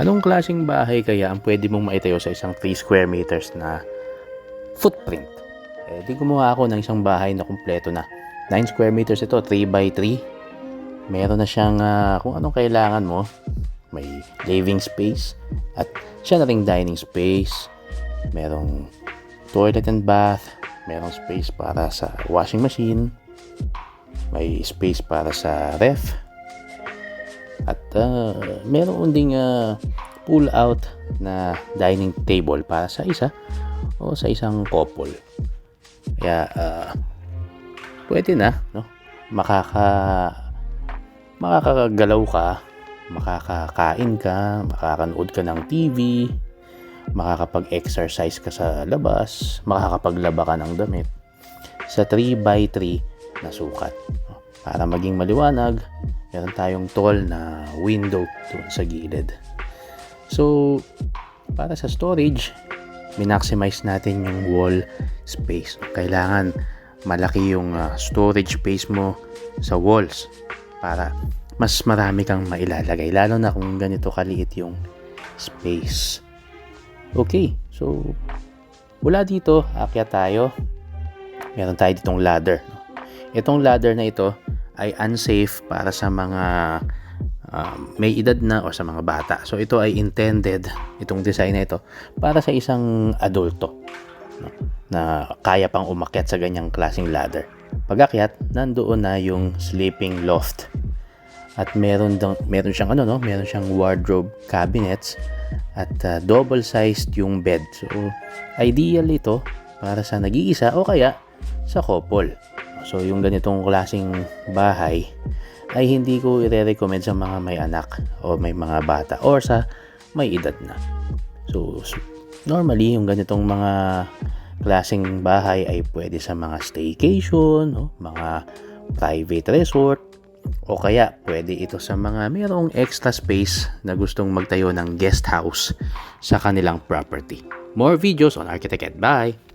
Anong klaseng bahay kaya ang pwede mong maitayo sa isang 3 square meters na footprint? Eh, di gumawa ako ng isang bahay na kumpleto na. 9 square meters ito, 3 by 3. Meron na siyang ah, kung anong kailangan mo. May living space at siya na ring dining space. Merong toilet and bath. Merong space para sa washing machine. May space para sa ref. At uh, meron ding uh, pull out na dining table para sa isa o sa isang couple. Kaya uh, pwede na, no? Makaka makakagalaw ka, makakakain ka, makakanood ka ng TV, makakapag-exercise ka sa labas, makakapaglaba ka ng damit sa 3x3 na sukat. Para maging maliwanag, meron tayong tall na window doon sa gilid. So, para sa storage, minaximize natin yung wall space. Kailangan malaki yung ah, storage space mo sa walls para mas marami kang mailalagay lalo na kung ganito kaliit yung space. Okay, so mula dito, akyat tayo. Meron tayo ditong ladder. Itong ladder na ito ay unsafe para sa mga um, may edad na o sa mga bata. So ito ay intended, itong design na ito, para sa isang adulto no? na kaya pang umakyat sa ganyang klaseng ladder. Pag-akyat, nandoon na yung sleeping loft. At meron dang, meron siyang ano no, meron siyang wardrobe cabinets at uh, double sized yung bed. So ideal ito para sa nag-iisa o kaya sa couple. So yung ganitong klaseng bahay ay hindi ko i-recommend sa mga may anak o may mga bata or sa may edad na. So, normally yung ganitong mga klaseng bahay ay pwede sa mga staycation, no? mga private resort, o kaya pwede ito sa mga mayroong extra space na gustong magtayo ng guest house sa kanilang property. More videos on Architect. Bye!